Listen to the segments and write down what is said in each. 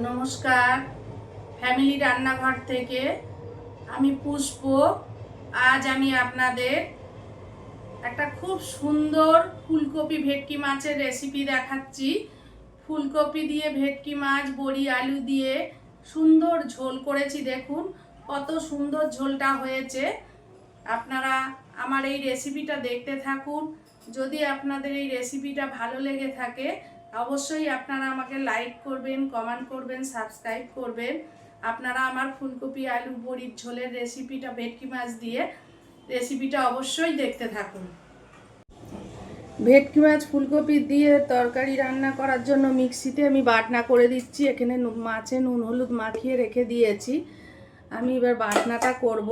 নমস্কার। ফ্যামিলি রান্নাঘর থেকে আমি পুষ্প। আজ আমি আপনাদের একটা খুব সুন্দর ফুলকপি ভেটকি মাছের রেসিপি দেখাচ্ছি। ফুলকপি দিয়ে ভেটকি মাছ, বড়ি, আলু দিয়ে সুন্দর ঝোল করেছি। দেখুন কত সুন্দর ঝোলটা হয়েছে। আপনারা আমার এই রেসিপিটা দেখতে থাকুন। যদি আপনাদের এই রেসিপিটা ভালো লেগে থাকে অবশ্যই আপনারা আমাকে লাইক করবেন কমেন্ট করবেন সাবস্ক্রাইব করবেন। আপনারা আমার ফুলকপি, আলু, বড়ির ঝোলের রেসিপিটা ভেটকি মাছ দিয়ে রেসিপিটা অবশ্যই দেখতে থাকুন। ভেটকি মাছ, ফুলকপি দিয়ে তরকারি রান্না করার জন্য মিক্সিতে আমি বাটনা করে দিচ্ছি। এখানে মাছে নুন, হলুদ মাখিয়ে রেখে দিয়েছি। আমি এবার বাটনাটা করব।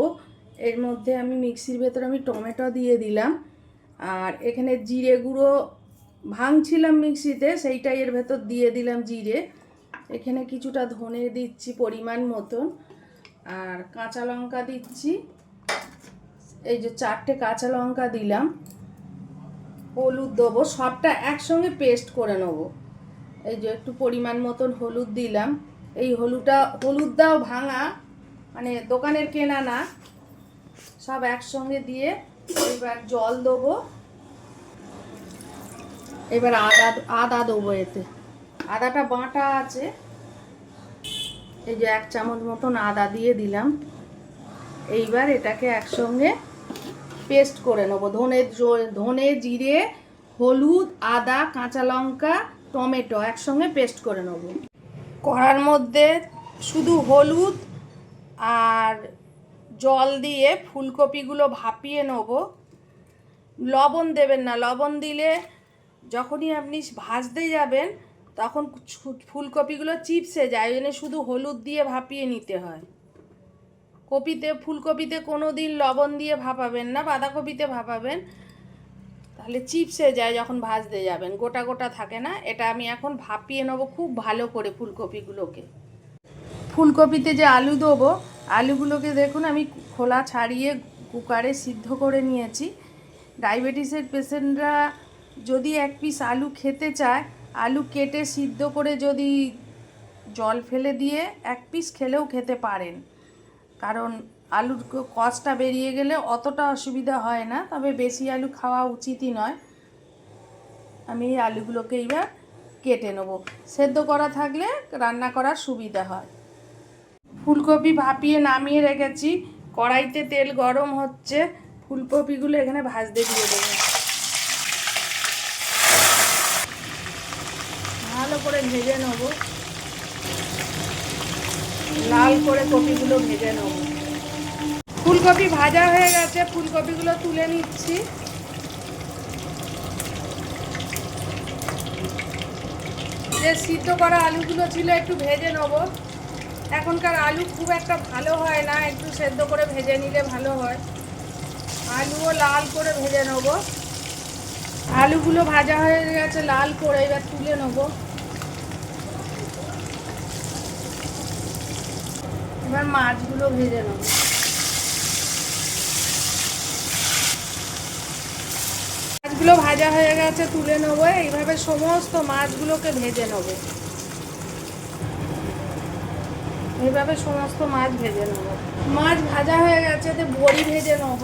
এর মধ্যে আমি মিক্সির ভেতর আমি টমেটো দিয়ে দিলাম। আর এখানে জিরে গুঁড়ো ভাঙছিলাম মিক্সিতে, সেইটাই এর ভেতর দিয়ে দিলাম জিরে। এখানে কিছুটা ধনে দিচ্ছি পরিমাণ মতন। আর কাঁচা লঙ্কা দিচ্ছি। এই যে চারটে কাঁচা লঙ্কা দিলাম। হলুদ দেবো, সবটা একসঙ্গে পেস্ট করে নেব। এই যে একটু পরিমাণ মতন হলুদ দিলাম। এই হলুদটা, হলুদটাও ভাঙা মানে দোকানের কেনা না। সব একসঙ্গে দিয়ে এবার জল দেবো। এবার আদা আদা দেবো এতে। আদাটা বাঁটা আছে। এই যে এক চামচ মতন আদা দিয়ে দিলাম। এইবার এটাকে একসঙ্গে পেস্ট করে নেব। ধনে ধনে, জিরে, হলুদ, আদা, কাঁচা লঙ্কা, টমেটো একসঙ্গে পেস্ট করে নেব। কড়ার মধ্যে শুধু হলুদ আর জল দিয়ে ফুলকপিগুলো ভাপিয়ে নেব। লবণ দেবেন না, লবণ দিলে যখনই আপনি ভাজতে যাবেন, তখন ফুলকপিগুলো চিপসে যায়, ওই জন্য শুধু হলুদ দিয়ে ভাপিয়ে নিতে হয়। কপিতে, ফুলকপিতে কোনো দিন লবণ দিয়ে ভাপাবেন না, বাঁধাকপিতে ভাপাবেন। তাহলে চিপসে যায় যখন ভাজতে যাবেন, গোটা গোটা থাকে না? এটা আমি এখন ভাপিয়ে নেব খুব ভালো করে ফুলকপিগুলোকে। ফুলকপিতে যে আলু দেবো, আলুগুলোকে দেখুন, আমি খোলা ছাড়িয়ে কুকারে সিদ্ধ করে নিয়েছি। ডায়াবেটিসের পেশেন্টরা যদি এক পিস আলু খেতে চায়, আলু কেটে সিদ্ধ করে যদি জল ফেলে দিয়ে এক পিস খেলেও খেতে পারেন। কারণ আলুর কষটা বেরিয়ে গেলে অতটা অসুবিধা হয় না, তবে বেশি আলু খাওয়া উচিতই নয়। আমি এই আলুগুলোকে এবার কেটে নেব। সেদ্ধ করা থাকলে রান্না করার সুবিধা হয়। ফুলকপি ভাপিয়ে নামিয়ে রেখেছি। কড়াইতে তেল গরম হচ্ছে। ফুলকপিগুলো এখানে ভাজতে দিয়ে দেবো ভালো করে ভেজে নেব। লাল করে কপিগুলো ভেজে নেব। ফুলকপি ভাজা হয়ে গেছে, ফুলকপিগুলো তুলে নিচ্ছি। যে সিদ্ধ করা আলুগুলো ছিল একটু ভেজে নেব। এখনকার আলু খুব একটা ভালো হয় না, একটু সেদ্ধ করে ভেজে নিলে ভালো হয়। আলুও লাল করে ভেজে নেব। আলুগুলো ভাজা হয়ে গেছে, লাল করে এবার তুলে নেব। এবার মাছগুলো ভেজে নেব। মাছগুলো ভাজা হয়ে গেছে, তুলে নেব। এইভাবে সমস্ত মাছগুলোকে ভেজে নেব। এইভাবে সমস্ত মাছ ভেজে নেব। মাছ ভাজা হয়ে গেছে তো বড়ি ভেজে নেব।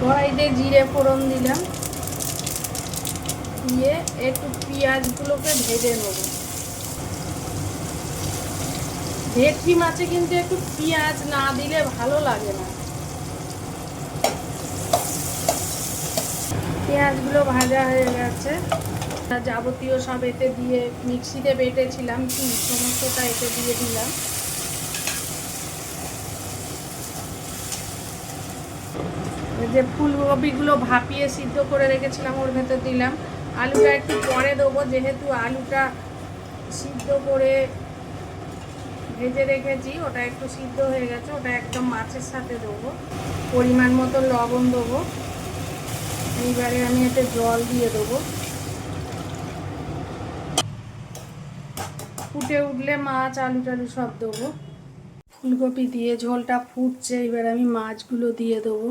কড়াইতে জিরে ফোড়ন দিলাম। দিয়ে একটু পেঁয়াজগুলোকে ভেজে নেব। ভেটকি মাছে কিন্তু একটু পেঁয়াজ না দিলে ভালো লাগে না। পেঁয়াজগুলো ভাজা হয়ে গেছে। যাবতীয় সব এতে দিয়ে মিক্সিতে বেটেছিলাম, কি সমস্তটা এতে দিয়ে দিলাম। যে ফুলকপিগুলো ভাপিয়ে সিদ্ধ করে রেখেছিলাম, ওর ভেতর দিলাম। আলুটা একটু পরে দেবো, যেহেতু আলুটা সিদ্ধ করে ভেজে রেখেছি, ওটা একটু সিদ্ধ হয়ে গেছে, ওটা একদম মাছের সাথে দেবো। পরিমাণ মতো লবণ দেবো। এইবারে আমি এতে জল দিয়ে দেবো। ফুটে উঠলে মাছ, আলু টালু সব দেবো। ফুলকপি দিয়ে ঝোলটা ফুটছে এবার আমি মাছগুলো দিয়ে দেবো।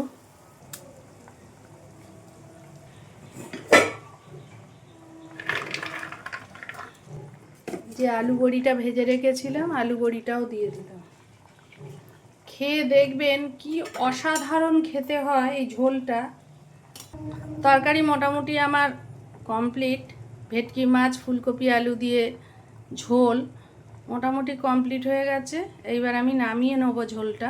যে আলু বড়িটা ভেজে রেখেছিলাম আলু বড়িটাও দিয়ে দিলাম। খেয়ে দেখবেন কি অসাধারণ খেতে হয় এই ঝোলটা। তরকারি মোটামুটি আমার কমপ্লিট ভেটকি মাছ, ফুলকপি, আলু দিয়ে ঝোল মোটামুটি কমপ্লিট হয়ে গেছে। এইবার আমি নামিয়ে নেব ঝোলটা।